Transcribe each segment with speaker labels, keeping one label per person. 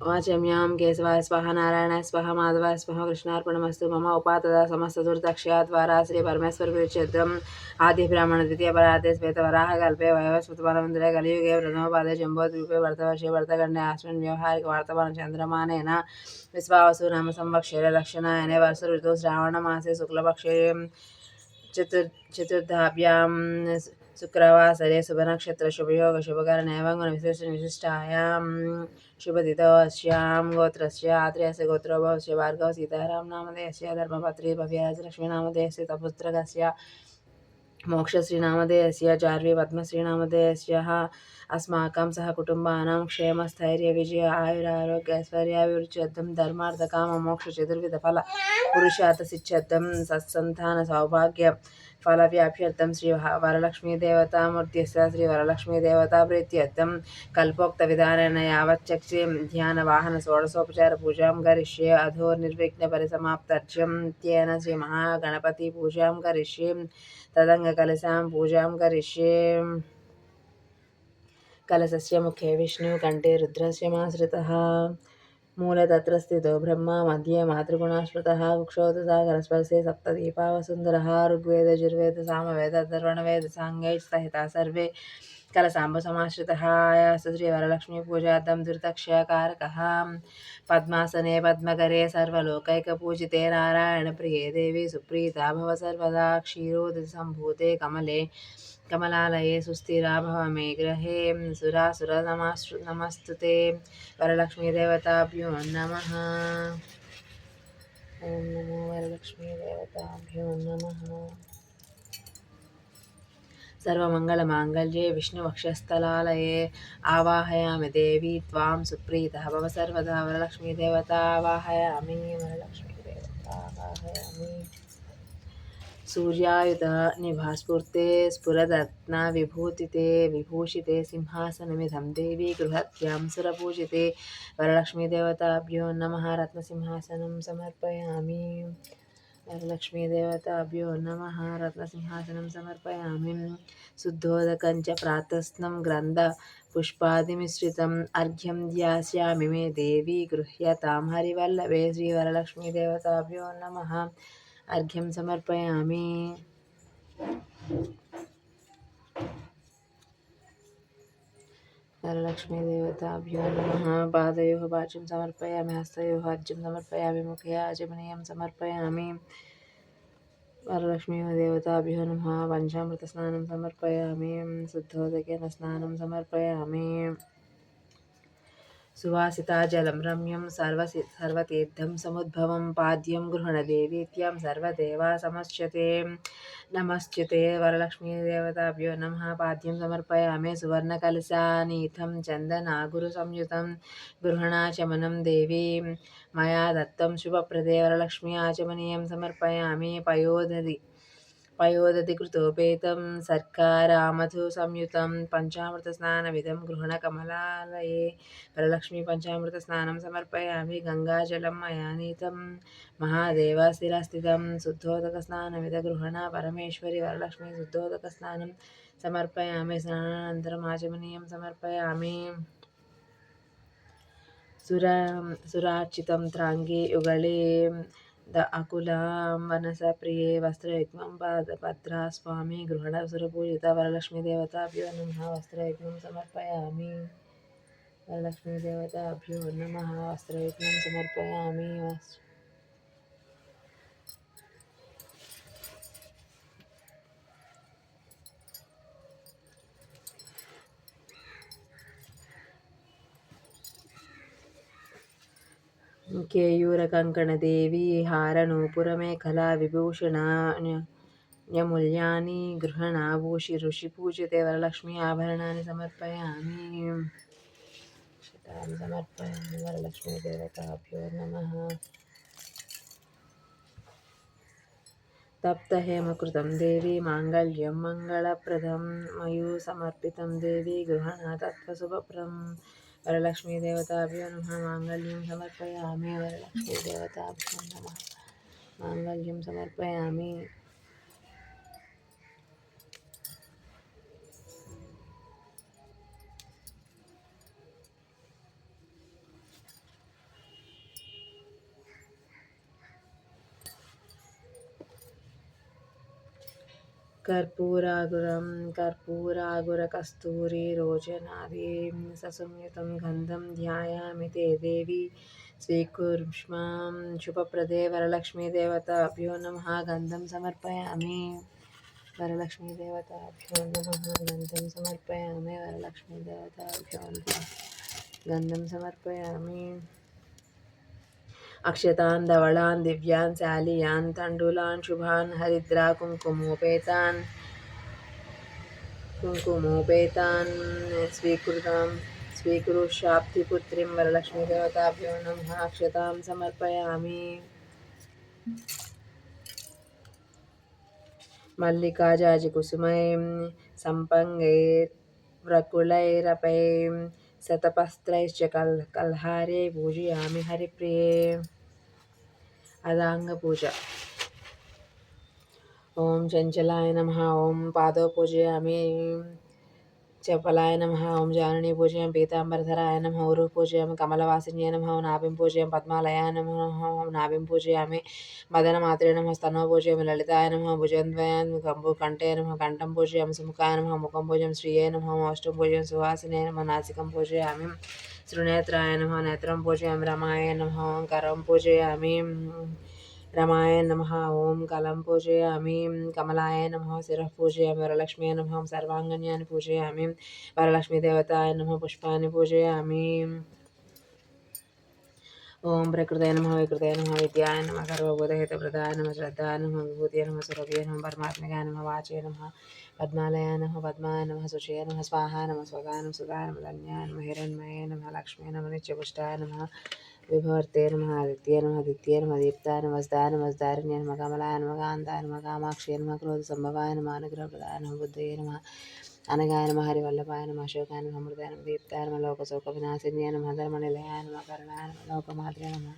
Speaker 1: वाच्यम्यां केशवाय स्वाहा नारायणाय स्वाहा माधवाय स्वाहा कृष्णार्पणमस्तु मम उपातदा समस्तदुर्दक्षयाद्वारा श्रीपरमेश्वरविरक्षेत्रम् आदिब्राह्मणद्वितीयपराते श्वेतवराहकल्पे वयवस्मृतवनमन्दिरे कलियुगे प्रथमपादे जम्बोद्वीपे वर्तवर्षे व्यवहारिक वर्तमान चंद्रमा विश्वावसु नाम संवक्षेरे ऋतु श्रावण श्रावणमासे शुक्लपक्षे चतुर् चतुर्थाभ्यां शुक्रवासरे, शुभनक्षत्र, शुभयोग शुभकरण एवं विशेष विशिष्टायां शुभतिथौ अस्यां गोत्रस्य आत्रेयस्य गोत्रोभवस्य भार्गव सीताराम नामधेयस्य धर्मपत्री भव्यराज लक्ष्मीनामधेयस्य तपुत्रकस्य, मोक्षश्रीनामधेयस्य चार्वी पद्मश्रीनामधेयस्यः अस्माकं सह कुटुम्बानां क्षेमस्थैर्यविजय, आयुरारोग्यैश्वर्याभिवृद्ध्यर्थं धर्मार्थकाममोक्षचतुर्विधफल, पुरुषार्थसिद्ध्यर्थं सत्सन्तानसौभाग्य फलव्याप्यर्थं श्री वरलक्ष्मीदेवतामूर्त्यस्य श्रीवरलक्ष्मीदेवताप्रीत्यर्थं कल्पोक्तविधानेन यावच्चक्षे ध्यानवाहनषोडशोपचारपूजां करिष्ये अधो निर्विघ्नपरिसमाप्तर्च्यं तेन श्रीमहागणपतिपूजां करिष्ये तदङ्गकलशां पूजां करिष्ये कलशस्य मुखे विष्णुकण्ठे रुद्रस्य माश्रितः మూలతత్ర స్థితో బ్రహ్మ మధ్యే మాతృగుణాశ్రుత వృక్షోదాగరస్పర్శే సప్తదీపావసుందర ఋగ్వేద యజుర్వేద సామవేద అధర్వణవేద సాంగైట్ సహిత సర్వే कलसाम्बसमाश्रितः आयास श्रीवरलक्ष्मीपूजार्थं धृतक्षयकारकः, पद्मासने पद्मकरे सर्वलोकैकपूजिते नारायणप्रिये देवी सुप्रीता भव सर्वदा क्षीरोदसम्भूते कमले, कमलालये सुस्थिरा भव मे गृहे सुरासुरनमस्तु नमस्तु ते वरलक्ष्मीदेवताभ्यो नमः। ॐ नमो वरलक्ष्मीदेवताभ्यो नमः। सर्वमङ्गलमाङ्गल्ये, विष्णुवक्षस्थलालये, आवाहयामि देवी त्वां सुप्रीतः। भव सर्वदा वरलक्ष्मीदेवता, आवाहयामि वरलक्ष्मीदेवता, आवाहयामि। सूर्यायुध निभास्फूर्ते स्फुरदत्नविभूतिते विभूषिते, सिंहासनमिदं देवी गृहत्यां सुरपूजिते। वरलक्ष्मीदेवताभ्यो नमः, रत्नसिंहासनं समर्पयामि। वरलक्ष्मीदेवताभ्यो नमः। रत्नसिंहासनं समर्पयामि। शुद्धोदकं च प्रातस्नं ग्रन्थ पुष्पादिमिश्रितम् अर्घ्यं ध्यास्यामि मे देवी गृह्यतां हरिवल्लभे श्रीवरलक्ष्मीदेवताभ्यो नमः। अर्घ्यं समर्पयामि। वरलक्ष्मीदेवताभ्यो नमः। पादयोः वाच्यं समर्पयामि, हस्तयोः अर्घ्यं समर्पयामि मुखे आचमनीयं समर्पयामि। वरलक्ष्मीदेवताभ्यो नमः। पञ्चामृतस्नानं समर्पयामि। शुद्धोदकेन स्नानं समर्पयामि। सुवासिताजलं रम्यं सर्वसि सर्वतीर्थं समुद्भवं पाद्यं गृह्णदेवीत्यां सर्वदेवा समस्यते नमस्युते वरलक्ष्मीदेवताभ्यो नमः। पाद्यं समर्पयामि सुवर्णकलशानीथं चन्दनागुरुसंयुतं गृह्णाचमनं देवी। मया दत्तं शुभप्रदे वरलक्ष्मी आचमनीयं समर्पयामि पयोदधि पयोदधिकृतोपेतं सर्कारामधुसंयुतं पञ्चामृतस्नानमिदं गृह्णकमलालये वरलक्ष्मीपञ्चामृतस्नानं समर्पयामि गङ्गाजलं मया नीतं महादेवशिरस्थितं शुद्धोदकस्नानमिद गृह्ण परमेश्वरि वरलक्ष्मी शुद्धोदकस्नानं समर्पयामि स्नानानन्तरम् आचमनीयं समर्पयामि सुर सुरार्चितं त्राङ्गे युगळे द अकुलां वनसप्रिये वस्त्रयुग्मं पादभद्रा स्वामी गृहणसुरपूजिता वरलक्ष्मीदेवताभ्यो नमः, वस्त्रयुग्मं समर्पयामि। वरलक्ष्मीदेवताभ्यो नमः, वस्त्रयुग्मं समर्पयामि। वस्- केयूरकङ्कणदेवी हारनूपुरमेखला विभूषणा न्यमूल्यानि गृह्णाभूषि ऋषिपूजिते वरलक्ष्मी आभरणानि समर्पयामि शतानि समर्पयामि वरलक्ष्मीदेवताभ्यो नमः तप्तहेमकृतं देवी माङ्गल्यं मङ्गलप्रदं मयूसमर्पितं देवी गृहणा तत्त्वशुभप्रं వరలక్ష్మీదేవతాభ్యో నమ మాంగళ్యం సమర్పయామి వరలక్ష్మీదేవతాభ్యో నమ. మాంగళ్యం సమర్పయామి. कर्पूरागुरं कर्पूरागुरकस्तूरीरोचनादीं ससंयुतं गन्धं ध्यायामि ते देवी स्वीकुर्ष्मां शुभप्रदे वरलक्ष्मीदेवताभ्यो नमः, गन्धं समर्पयामि। वरलक्ष्मीदेवताभ्यो नमः, गन्धं समर्पयामि, वरलक्ष्मीदेवताभ्यो नमः, गन्धं समर्पयामि। अक्षतान्, धवलान्, दिव्यान्, शालीयान्, तण्डुलान्, शुभान्, हरिद्रा, कुङ्कुमोपेतान्। कुङ्कुमोपेतान् स्वीकृतां स्वीकुरुषाब्धिपुत्रीं वरलक्ष्मीदेवताभ्यो नमः। अक्षतां समर्पयामि। मल्लिकाजाजिकुसुमैं सम्पङ्गैर्व्रकुलैरपैं శతపస్త్రైశ్చ కల్ కల్హారే పూజయామి హరిప్రియే. అదాంగ పూజ. ఓం చంచలాయ నమ. ఓం పాదో పూజయామి చెప్పలాయ నమ ఓం జానని పూజయం పీతాంబరధరాయ నమ ఊరు పూజయం కమలవాసిన్యై నమ ఓం నాభిం పూజయం పద్మాలయాయ నమ ఓం నాభిం పూజయామి మదన మాతృ నమ స్తన పూజయం లలితాయ నమ భుజంద్వయం కంబు కంఠే నమ కంఠం పూజయం సుముఖాయ నమ ముఖం పూజయం శ్రీయే నమ అష్టం పూజయం సువాసినే నమ నాసికం పూజయామి శృణేత్రాయ నమ నేత్రం పూజయం రమాయ నమ కరం పూజయామి రమాయ నమ ఓం కలం పూజయామి కమలాయ నమ శిర పూజయామి వరలక్ష్మీ నమ సర్వాంగన్యాన్ని పూజయామి వరలక్ష్మీదేవతాయ నమ పుష్పాన్ని పూజయామి ఓం ప్రకృతయ నమ వికృతయ నమ విద్యాయ నమ సర్వబోధహితప్రదాయ నమ శ్రద్ధాయ నమ విభూతయ నమ సురభ్య నమ పరమాత్మగాయ నమ వాచయ నమ పద్మాలయ నమ పద్మాయ నమ శుచయ నమ స్వాహ నమ స్వగాయ నమ సుధాయ నమ ధన్యాయ నమ హిరణ్మయ నమ లక్ష్మీ నమ నిత్యపుష్టాయ నమ విభవర్తేర్మహాదిత్యేర్మహాదిత్యేర్మదీప్తానుమస్దానుమస్దారిణ్య నమ కమలానుమకాంతానుమ కామాక్షేర్మ క్రోధసంభవాయనమ అనుగ్రహప్రదానం బుద్ధయేర్మ అనగాయనమ హరివల్లభాయనమ అశోకాయనమ అమృతాయనమ దీప్తానమ లోకశోక వినాశిన్యానమ ధర్మనిలయానమ కరుణానమ లోకమాత్రనమ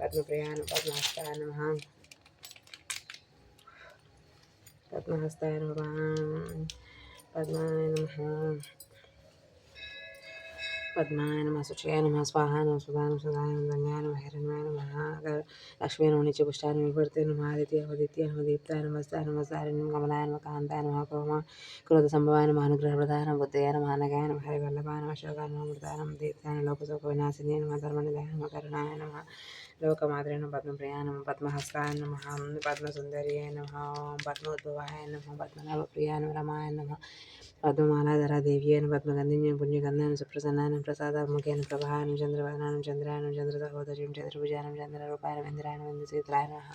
Speaker 1: పద్మప్రియాను పద్మహస్తానమ పద్మహస్తాయ నమ पद्माय नमः पद्माय नमः शुचये नमः स्वाहाय नमः सुधाय नमः सुधाय नमः लक्ष्मी नमः आदित्य, नमः दीप्ताय नमः कमलाय कान्ताय, नमः क्रोम क्रोधसम्भवाय नमः बुद्धये, नमः अनगाय नमः हरिवल्लभाय नमः शोकाय नमः अमृताय, नमः दीप्ताय, नमः लोकशोकविनाशिन्ये नमः धर्मनिलयाय नमः करुणाय लोकमात्रे रमाय प्रसादात्मकेन प्रभानं चन्द्रवदनं चन्द्रायणं चन्द्रसहोदरीं चतुर्भुजानं चन्द्ररूपायणवेन्द्रायणवेन्द्र सीतलाय नमः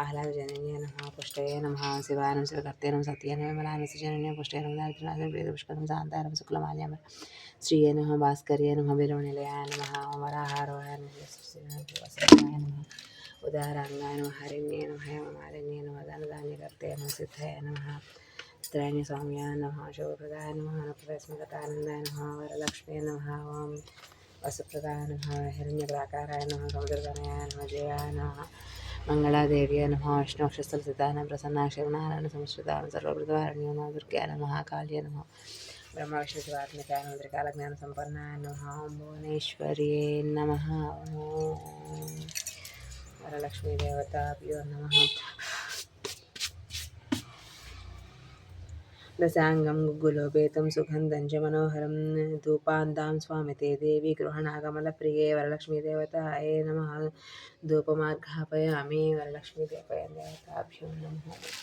Speaker 1: आह्लादजनन्ये नमः, पुष्टये नमः, शिवानं शिवकर्तेनं सत्येन विमलानं, सृजनन्ये, पुष्टये नमः दारिद्रनाशं प्रियपुष्करं शान्तारं, शुक्लमाल्यं, श्रिये नमः, भास्कर्ये नमः बिलोनिलयाय नमः अमराहारोहाय नमः नम उदाहराङ्गाय नम, हरिण्ये नमः मालिन्ये नमः धनधान्यकर्ते नमः, सिद्धये नमः त्रैण्य स्वाम्याय नमः शुभप्रदाय नमः अनुप्रस्मगतानन्दाय नमः वरलक्ष्मी नमः ओं वसुप्रदाय नमः हिरण्यप्राकाराय नमः समुद्रतनयाय नमः जयाय नमः मङ्गलादेव्यै नमः विष्णुक्षस्थलसिताय नमः प्रसन्नाक्षरनारायण संस्कृताय सर्वप्रदारण्यो नमः दुर्गाय नमः काल्ये नमः ब्रह्मविष्णुशिवात्मिकाय नमः त्रिकालज्ञानसम्पन्नाय नमः ॐ भुवनेश्वर्ये नमः वरलक्ष्मीदेवताभ्यो नमः दशाङ्गं गुग्गुलोपेतं सुगन्धं च मनोहरं धूपान्तां स्वामि ते देवी गृहणागमलप्रिये वरलक्ष्मीदेवतायै नमः। धूपमार्गापयामि वरलक्ष्मीदेवताभ्यो नमः।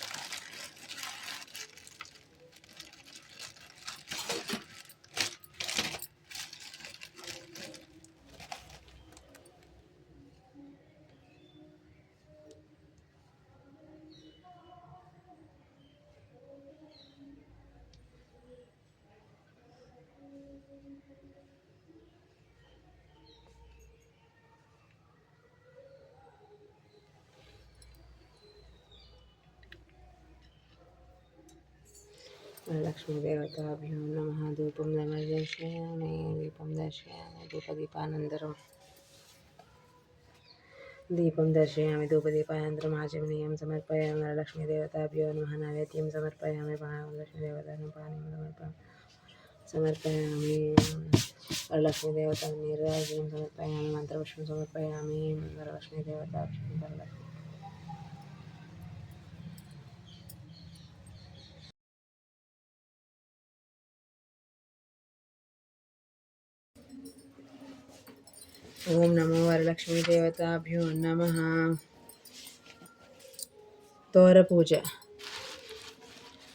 Speaker 1: लक्ष्मीदेवताभ्यो नमः धूपं दर्शयामि दीपं दर्शयामि धूपदीपानन्तरं दीपं दर्शयामि धूपदीपानन्तरम् आचमनीयं समर्पयामि वरलक्ष्मीदेवताभ्यो नमः नैवेद्यं समर्पयामि लक्ष्मीदेवतां पानीं समर्पयामि समर्पयामि वरलक्ष्मीदेवतां नीराजनं समर्पयामि मन्त्रपुष्पं समर्पयामि वरलक्ष्मीदेवताभ्यो वरलक्ष्मी ఓం నమో వరలక్ష్మీదేవతాభ్యో నమ తోర పూజ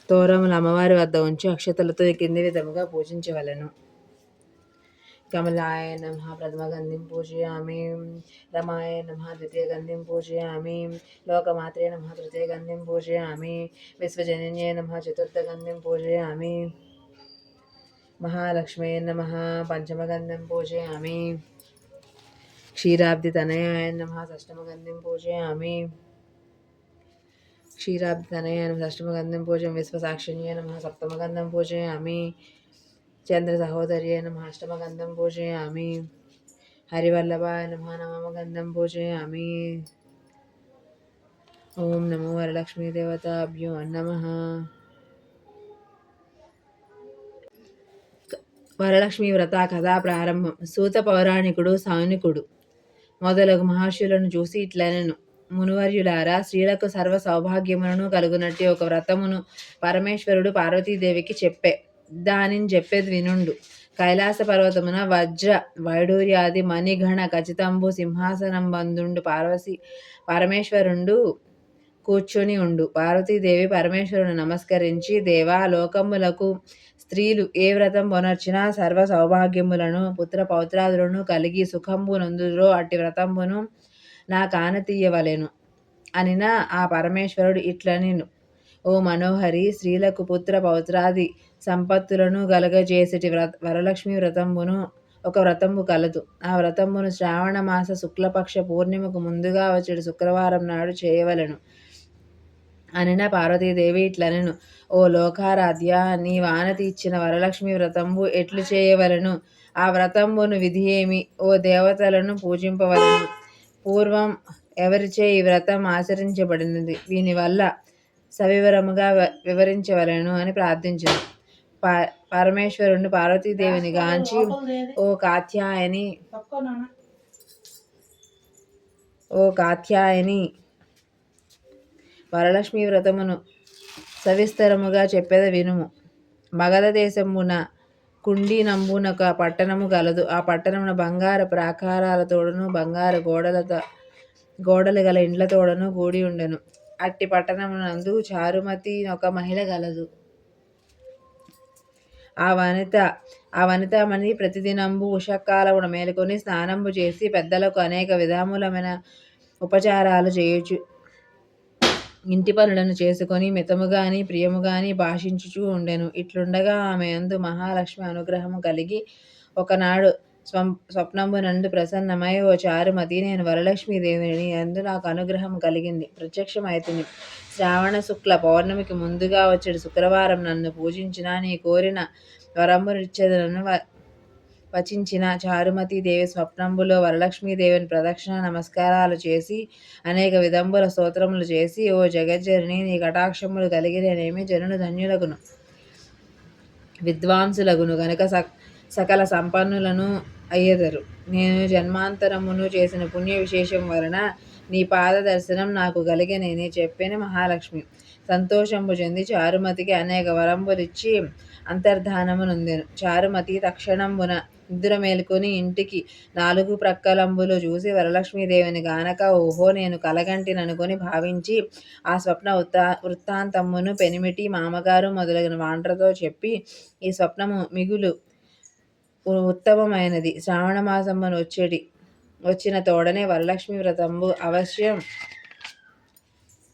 Speaker 1: తోరములు అమ్మవారి వద్ద ఉంచి అక్షతలతో కింది విధముగా పూజించవలను కమలాయ నమ ప్రథమ గంధిం పూజయామి రమాయ నమ ద్వితీయ గంధిం పూజయామి లోకమాత్రే నమ తృతీయ గంధిం పూజయామి విశ్వజనన్యే నమ చతుర్థ గంధిం పూజయామి మహాలక్ష్మే నమ పంచమగంధం పూజయామి క్షీరాబ్ది తనయాయ నమ షష్టమగంధిం పూజయామి. క్షీరాబ్ది తనయ నమ షష్టమగంధం పూజం విశ్వసాక్షిణ్య నమ సప్తమగంధం పూజయామి. చంద్ర సహోదర్యే నమ అష్టమగంధం పూజయామి. హరివల్లభాయ నమ నవమగంధం పూజయామి. ఓం నమో వరలక్ష్మీదేవతాభ్యో నమ. వరలక్ష్మి వ్రత కథా ప్రారంభం. సూత పౌరాణికుడు సౌనికుడు. మొదలగు మహర్షులను చూసి ఇట్లనెను. మునివర్యులారా స్త్రీలకు సర్వ సౌభాగ్యములను కలుగునట్టి ఒక వ్రతమును పరమేశ్వరుడు పార్వతీదేవికి చెప్పే. దానిని చెప్పేది వినుండు. కైలాస పర్వతమున వజ్ర వైడూర్యాది మణిగణ ఖచ్చితంబు సింహాసనం బంధుండు పార్వసి పరమేశ్వరుండు కూర్చొని ఉండు. పార్వతీదేవి పరమేశ్వరుని నమస్కరించి దేవా లోకములకు స్త్రీలు ఏ వ్రతం పొనర్చినా సర్వ సౌభాగ్యములను పుత్ర పౌత్రాదులను కలిగి సుఖంబు నందురో అట్టి వ్రతంబును నా కానతీయవలెను. అనినా ఆ పరమేశ్వరుడు ఇట్లనిను. ఓ మనోహరి స్త్రీలకు పుత్ర పౌత్రాది సంపత్తులను గలగజేసేటి వ్రత వరలక్ష్మి వ్రతంబును ఒక వ్రతంబు కలదు. ఆ వ్రతంబును శ్రావణ మాస శుక్లపక్ష పూర్ణిమకు ముందుగా వచ్చేటి శుక్రవారం నాడు చేయవలెను. అనిన పార్వతీదేవి ఇట్లనెను ఓ లోకారాధ్య నీ వానతి ఇచ్చిన వరలక్ష్మి వ్రతంబు ఎట్లు చేయవలను? ఆ వ్రతంబును విధి ఏమి? ఓ దేవతలను పూజింపవలను. పూర్వం ఎవరిచే ఈ వ్రతం ఆచరించబడినది? దీనివల్ల సవివరముగా వివరించవలను అని ప్రార్థించను. ప పరమేశ్వరుని పార్వతీదేవిని గాంచి ఓ కాత్యాయని ఓ కాత్యాయని వరలక్ష్మి వ్రతమును సవిస్తరముగా చెప్పేద వినుము. మగధ దేశమున కుండి నంబునక పట్టణము గలదు. ఆ పట్టణమున బంగారు ప్రాకారాలతోడను బంగారు గోడలతో గోడలు గల ఇండ్లతోడను కూడి ఉండెను. అట్టి పట్టణమునందు చారుమతి ఒక మహిళ గలదు. ఆ వనిత ఆ వనితమని ప్రతిదినంబు ఉషకాలమున మేలుకొని స్నానంబు చేసి పెద్దలకు అనేక విధములమైన ఉపచారాలు చేయొచ్చు ఇంటి పనులను చేసుకొని మితముగాని ప్రియముగాని భాషించుచూ ఉండెను. ఇట్లుండగా ఆమె అందు మహాలక్ష్మి అనుగ్రహము కలిగి ఒకనాడు స్వం స్వప్నమునందు ప్రసన్నమై ఓ చారుమతి నేను వరలక్ష్మీదేవిని అందు నాకు అనుగ్రహం కలిగింది. ప్రత్యక్షమైతిని. శ్రావణ శుక్ల పౌర్ణమికి ముందుగా వచ్చేది శుక్రవారం నన్ను పూజించిన నీ కోరిన వరంబునిచ్చేదనను వచించిన చారుమతీదేవి స్వప్నంబులో వరలక్ష్మీదేవిని ప్రదక్షిణ నమస్కారాలు చేసి అనేక విధంబుల స్తోత్రములు చేసి ఓ జగజ్జరిని నీ కటాక్షములు కలిగిననేమి జనులు ధన్యులగును. విద్వాంసులగును గనుక స సకల సంపన్నులను అయ్యెదరు. నేను జన్మాంతరమును చేసిన పుణ్య విశేషం వలన నీ పాద దర్శనం నాకు కలిగనేని చెప్పిన మహాలక్ష్మి. సంతోషంబు చెంది చారుమతికి అనేక వరంబులిచ్చి అంతర్ధానమునొందెను. చారుమతి తక్షణంబున నిద్ర మేలుకొని ఇంటికి నాలుగు ప్రక్కలంబులు చూసి వరలక్ష్మీదేవిని గానక ఓహో నేను కలగంటిననుకొని భావించి ఆ స్వప్న వృత్తా వృత్తాంతమ్మును పెనిమిటి మామగారు మొదలగిన వాండ్రతో చెప్పి ఈ స్వప్నము మిగులు ఉత్తమమైనది. శ్రావణ మాసమ్మను వచ్చేటి వచ్చిన తోడనే వరలక్ష్మి వ్రతంబు అవశ్యం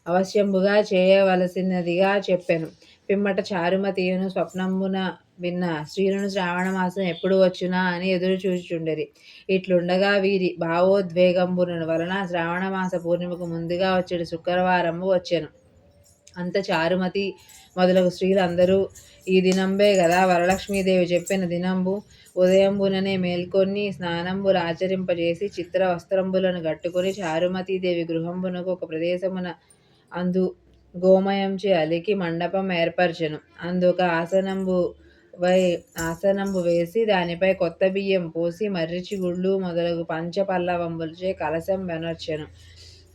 Speaker 1: అవశ్యంబుగా చేయవలసినదిగా చెప్పాను. పిమ్మట చారుమతియును స్వప్నంబున విన్న స్త్రీలను శ్రావణ మాసం ఎప్పుడు వచ్చునా అని ఎదురు చూచుచుండెరి ఇట్లుండగా వీరి భావోద్వేగంబున వలన శ్రావణ మాస పూర్ణిమకు ముందుగా వచ్చేటి శుక్రవారము వచ్చాను. అంత చారుమతి మొదలగు స్త్రీలందరూ ఈ దినంబే కదా వరలక్ష్మీదేవి చెప్పిన దినంబు ఉదయంబుననే మేల్కొని స్నానంబులు ఆచరింపజేసి చిత్ర వస్త్రంబులను గట్టుకుని చారుమతీదేవి గృహంబునకు ఒక ప్రదేశమున అందు గోమయంచే అలికి మండపం ఏర్పరచెను. అందుక ఆసనంబు వై ఆసనంబు వేసి దానిపై కొత్త బియ్యం పోసి మర్రిచి గుళ్ళు మొదలగు పంచపల్లవంబులచే కలశం వెనర్చెను.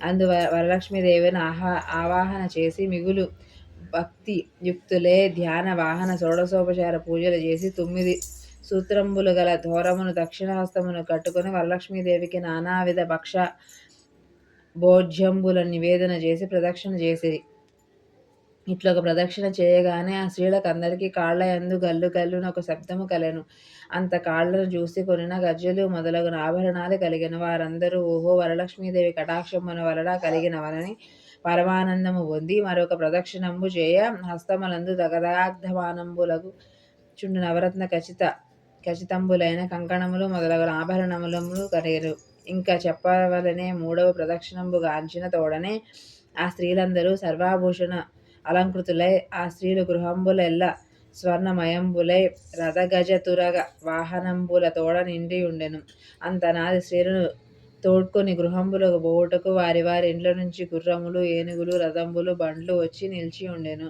Speaker 1: అందు వరలక్ష్మీదేవిని ఆహా ఆవాహన చేసి మిగులు భక్తి యుక్తులే ధ్యాన వాహన షోడశోపచార పూజలు చేసి తొమ్మిది సూత్రంబులు గల ధోరమును దక్షిణహస్తమును కట్టుకొని వరలక్ష్మీదేవికి నానావిధ భక్ష భోజ్యంబుల నివేదన చేసి ప్రదక్షిణ చేసిరి. ఇట్లా ఒక ప్రదక్షిణ చేయగానే ఆ స్త్రీలకు అందరికీ కాళ్ళ యందు గల్లు గల్లున ఒక శబ్దము కలెను. అంత కాళ్ళను చూసి కొనిన గజ్జలు మొదలగున ఆభరణాలు కలిగిన వారందరూ ఓహో వరలక్ష్మీదేవి కటాక్షమున వలన కలిగినవనని పరమానందము పొంది మరొక ప్రదక్షిణంబు చేయ హస్తములందు దగదాగ్ధమానంబులకు చుండు నవరత్న ఖచ్చిత ఖచ్చితంబులైన కంకణములు మొదలగు ఆభరణములములు కలిగరు ఇంకా చెప్పవలనే మూడవ ప్రదక్షిణంబు గాంచిన తోడనే ఆ స్త్రీలందరూ సర్వాభూషణ అలంకృతులై ఆ స్త్రీలు గృహంబులెల్ల స్వర్ణమయంబులై రథగజ తురగ వాహనంబుల తోడ నిండి ఉండెను. అంతనాది స్త్రీలను తోడ్కొని గృహంబులకు బోటకు వారి వారి ఇండ్ల నుంచి గుర్రములు ఏనుగులు రథంబులు బండ్లు వచ్చి నిలిచి ఉండెను.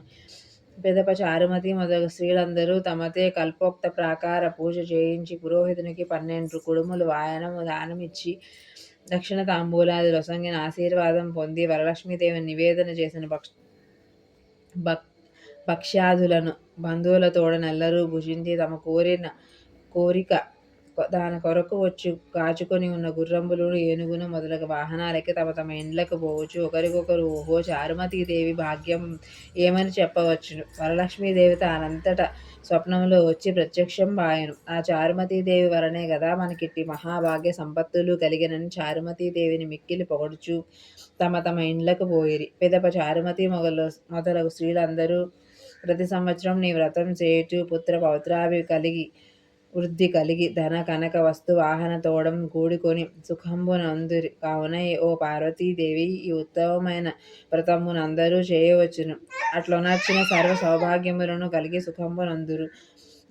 Speaker 1: పెదప చారుమతి మొదలగు స్త్రీలందరూ తమతే కల్పోక్త ప్రాకార పూజ చేయించి పురోహితునికి పన్నెండు కుడుములు వాయనము దానమిచ్చి దక్షిణ తాంబూలాది రొసంగిన ఆశీర్వాదం పొంది వరలక్ష్మీదేవి నివేదన చేసిన భక్ష భక్ భక్ష్యాదులను బంధువులతోడనెల్లరూ భుజించి తమ కోరిన కోరిక దాని కొరకు వచ్చి కాచుకొని ఉన్న గుర్రంబులు ఏనుగును మొదలగు వాహనాలకి తమ తమ ఇండ్లకు పోవచ్చు. ఒకరికొకరు ఓహో చారుమతీదేవి భాగ్యం ఏమని చెప్పవచ్చును? వరలక్ష్మీదేవి తానంతట స్వప్నంలో వచ్చి ప్రత్యక్షం బాయను ఆ చారుమతీదేవి వరనే కదా మనకిట్టి మహాభాగ్య సంపత్తులు కలిగినని చారుమతీదేవిని మిక్కిలి పొగడుచు తమ తమ ఇండ్లకు పోయిరి. పెదప చారుమతి మొగలు మొదలగు స్త్రీలందరూ ప్రతి సంవత్సరం నీ వ్రతం చేయుచు పుత్ర పౌత్రావి కలిగి వృద్ధి కలిగి ధన కనక వస్తు వాహన తోడం కూడుకొని సుఖంబునందురి. కావున ఓ పార్వతీదేవి ఈ ఉత్తమమైన వ్రతమునందరూ చేయవచ్చును. అట్లొనర్చిన సర్వ సౌభాగ్యములను కలిగి సుఖంబునందురు.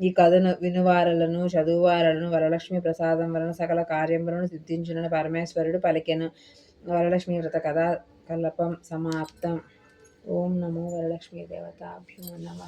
Speaker 1: ఈ కథను వినువారలను చదువువారలను వరలక్ష్మి ప్రసాదం వలన సకల కార్యములను సిద్ధించునని పరమేశ్వరుడు పలికెను. వరలక్ష్మి వ్రత కథ కల్పం సమాప్తం. ఓం నమో వరలక్ష్మీ దేవతాభ్యో నమ.